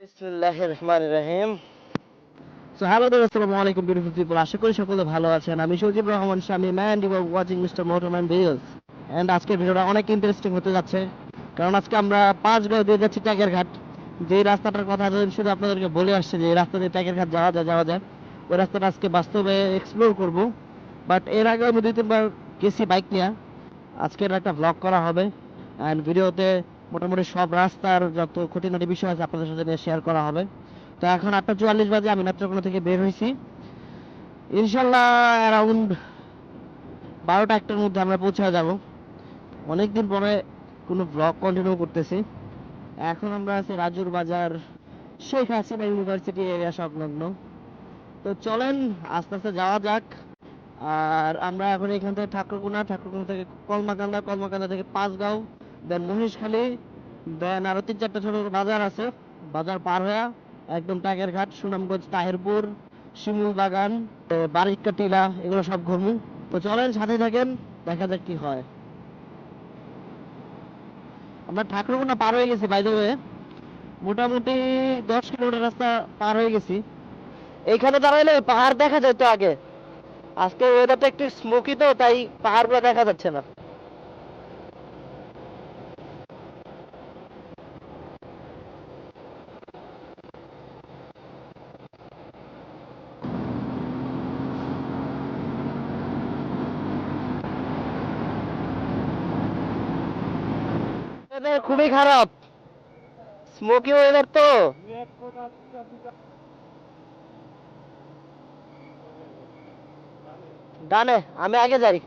আমি ভিডিওটা অনেক ইন্টারেস্টিং হতে যাচ্ছে। কারণ আজকে আমরা পাঁচ গাঁও দিয়ে যাচ্ছি ট্যাগের ঘাট। যে রাস্তাটার কথা শুধু আপনাদেরকে বলে আসছে যে রাস্তা দিয়ে ট্যাগের ঘাট যাওয়া যায় যাওয়া যায়। ওই রাস্তাটা আজকে বাস্তবে এক্সপ্লোর করব। বাট এর আগে আমি দুই তিনবার গেছি বাইক নিয়ে। আজকের একটা ব্লগ করা হবে। অ্যান্ড ভিডিওতে মোটামুটি সব রাস্তার যত খুঁটিনাটি বিষয় আছে আপনাদের সাথে শেয়ার করা হবে। তো এখন আটটা চুয়াল্লিশ বাজে, আমি নেত্রকোনা থেকে বের হয়েছি। ইনশাল্লাহ অ্যারাউন্ড বারোটা, একটার মধ্যে আমরা পৌঁছে যাব। অনেকদিন পরে কোনো ব্লগ কন্টিনিউ করতেছি। এখন আমরা আছি রাজুর বাজার, শেখ হাসিনা ইউনিভার্সিটি এরিয়া সংলগ্ন। তো চলেন, আস্তে আস্তে যাওয়া যাক। আর আমরা এখন এখান থেকে ঠাকুরকুনা ঠাকুরকুনা থেকে কলমাকান্দা কলমাকান্দা থেকে পাঁচগাঁও। দেন মহেশখালী দেন আরও তিন চারটা ছোট বাজার আছে। বাজার পার হয়ে একদম টাকের ঘাট, সুনামগঞ্জ, তাহিরপুর, শিমুল বাগান বারিকা টিলা, এগুলো সব ঘুরবো। তো চলেন, সাথে থাকেন, দেখা যাক কি হয়। আমরা ঠাকুরকুনা পার হয়ে গেছি বাই দ্য মোটামুটি দশ কিলোমিটার রাস্তা পার হয়ে গেছি। এইখানে দাঁড়াইলে পাহাড় দেখা যেত আগে। আজকে ওয়েদারটা একটু স্মোকি তো, তাই পাহাড়গুলো দেখা যাচ্ছে না। Weather খুবই খারাপ। স্মোকি ওয়েদার তো। ডানে আমি আগে যাই।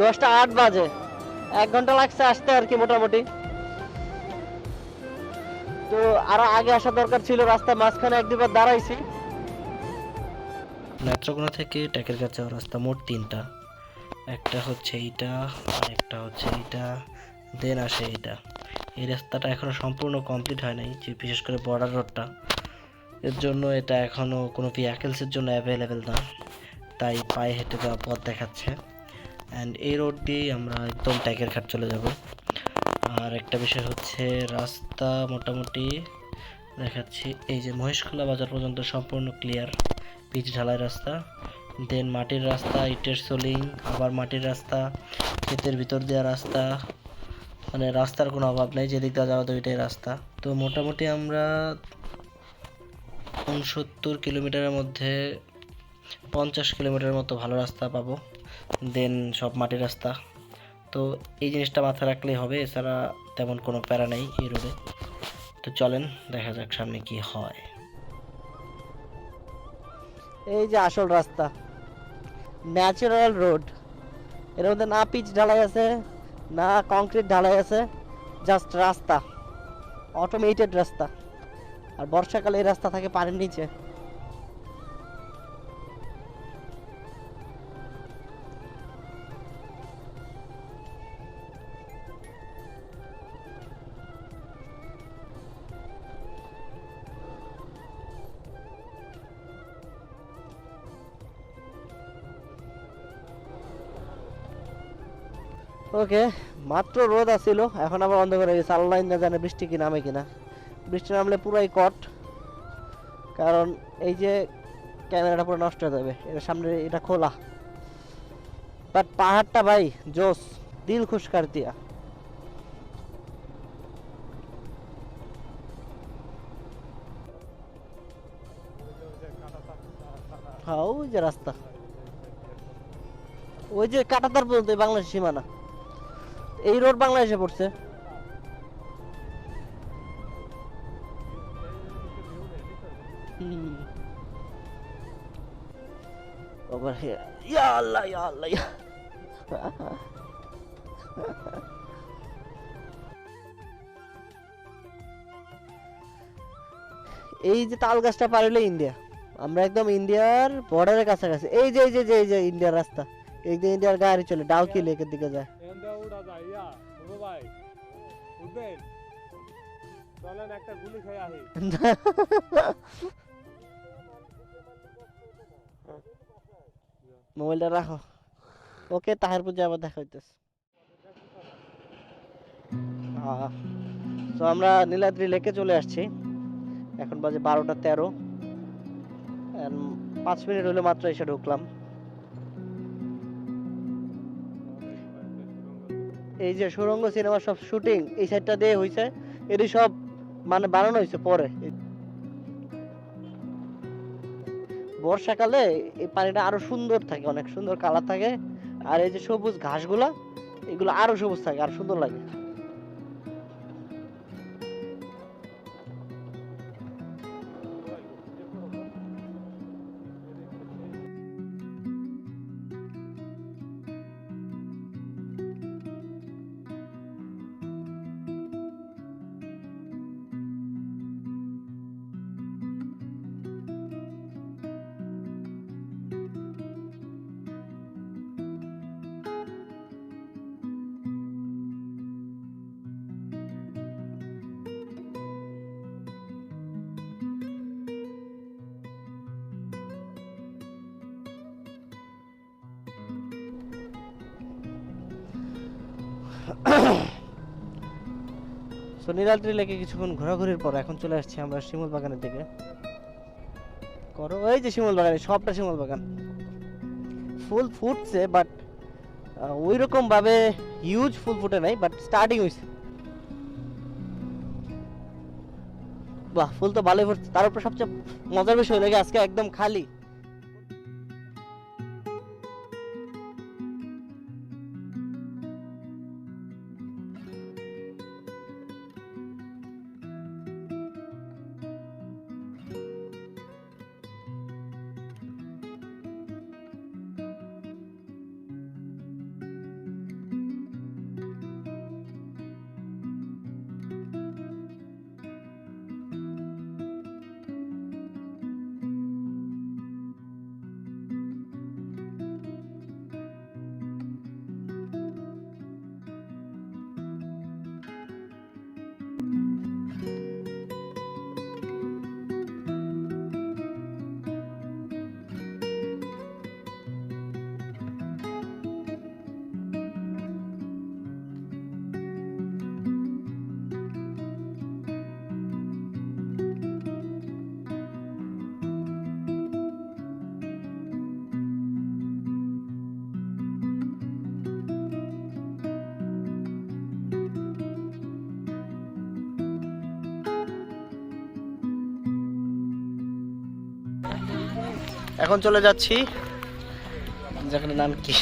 দশটা আট বাজে। এক ঘণ্টা লাগছে আসতে আর কি মোটামুটি। তো আরও আগে আসা দরকার ছিল, রাস্তার মাঝখানে এক দুবার দাঁড়াইছি। নেত্রকোনা থেকে ট্যাকের কাছে রাস্তা মোট তিনটা। একটা হচ্ছে এইটা, আর একটা হচ্ছে এইটা দেন আসে এইটা। এই রাস্তাটা এখনও সম্পূর্ণ কমপ্লিট হয় নাই, যে বিশেষ করে বর্ডার রোডটা এর জন্য এটা এখনও কোনো ভেহিকেলসের জন্য অ্যাভেলেবেল না। তাই পায়ে হেঁটে যাওয়া পথ দেখাচ্ছে। অ্যান্ড এই রোড দিয়েই আমরা একদম ট্যাকের ঘাট চলে যাব। আর একটা বিষয় হচ্ছে, রাস্তা মোটামুটি দেখাচ্ছি, এই যে মহেশখোলা বাজার পর্যন্ত সম্পূর্ণ ক্লিয়ার পিচ ঢালাই রাস্তা। দেন মাটির রাস্তা, ইটের সোলিং, আবার মাটির রাস্তা, ক্ষেতের ভিতর দেওয়া রাস্তা। মানে রাস্তার কোনো অভাব নেই, যেদিক দিয়ে যাওয়া তো ওইটাই রাস্তা। তো মোটামুটি আমরা উনসত্তর কিলোমিটারের মধ্যে পঞ্চাশ কিলোমিটারের মতো ভালো রাস্তা পাবো। দেন সব মাটির রাস্তা। তো এই জিনিসটা মাথায় রাখলেই হবে, এছাড়া তেমন কোনো প্যারা নেই এই রোডে। তো চলেন, দেখা যাক সামনে কি হয়। এই যে আসল রাস্তা, ন্যাচারাল রোড। এর মধ্যে না পিচ ঢালাই আছে, না কংক্রিট ঢালাই আছে, জাস্ট রাস্তা অটোমেটেড রাস্তা। আর বর্ষাকালে এই রাস্তা থাকে পানির নিচে। ওকে মাত্র রোদ আসছিল এখন আবার বন্ধ করে গেছে। আল্লাহ না জানে বৃষ্টি কি নামে কিনা। বৃষ্টি নামলে পুরাই কট, কারণ এই যে ক্যামেরাটা পুরো নষ্ট হয়ে যাবে। এটা সামনে, এটা খোলা। বাট পাহাড়টা ভাই, জোস, দিল খুশকার দিয়া। হ্যাঁ ওই যে রাস্তা। ওই যে কাটাতার পর্যন্ত বাংলাদেশ সীমানা। এই রোড বাংলাদেশে পড়ছে। এই যে তাল গাছটা পার ইন্ডিয়া। আমরা একদম ইন্ডিয়ার বর্ডারের কাছাকাছি। এই যে এই যে এই যে, ইন্ডিয়ার রাস্তা। এই যে ইন্ডিয়ার গাড়ি চলে, ডাউকি লেকের দিকে যায়। চলেন একটা গুলি খেয়ে মোবাইলটা রাখো। ওকে, তাহার পূজা আবার দেখা হইতেছে। তো আমরা নীলাদ্রি লেকে চলে আসছি। এখন বাজে বারোটা তেরো। পাঁচ মিনিট হলো মাত্র এসে ঢুকলাম। এই যে সুরঙ্গ সিনেমার সব শুটিং, এই সাইডটা দিয়ে হয়েছে এটি সব মানে বানানো হয়েছে পরে। বর্ষাকালে এই পানিটা আরও সুন্দর থাকে, অনেক সুন্দর কালার থাকে, আর এই যে সবুজ ঘাসগুলা, এগুলো আরও সবুজ থাকে, আর সুন্দর লাগে। সো নীলাদ্রি লেকে কিছুক্ষণ ঘোরাঘুরির পর এখন চলে আসছি আমরা শিমুল বাগানের দিকে। করো ওই যে শিমুল বাগানে সবটা শিমুল বাগান। ফুল ফুটছে বাট ওই ভাবে হিউজ ফুল ফুটে নাই বাট স্টার্টিং হয়েছে বাহ, ফুল তো ভালোই ফুটছে, তার উপর সবচেয়ে মজার বিষয় লাগে আজকে একদম খালি। এখন চলে যাচ্ছি। যেখানে নাম কি?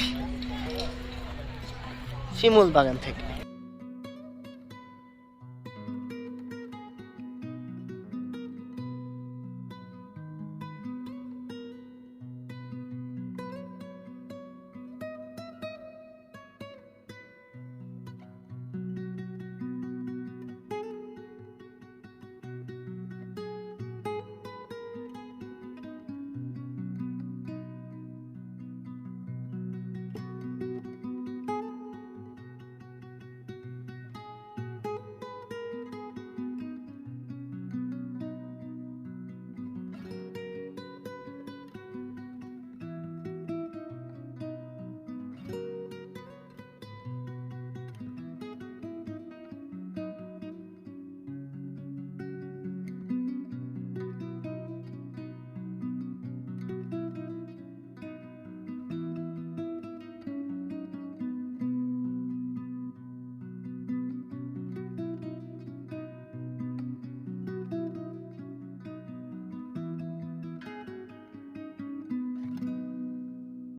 শিমুল বাগান থেকে।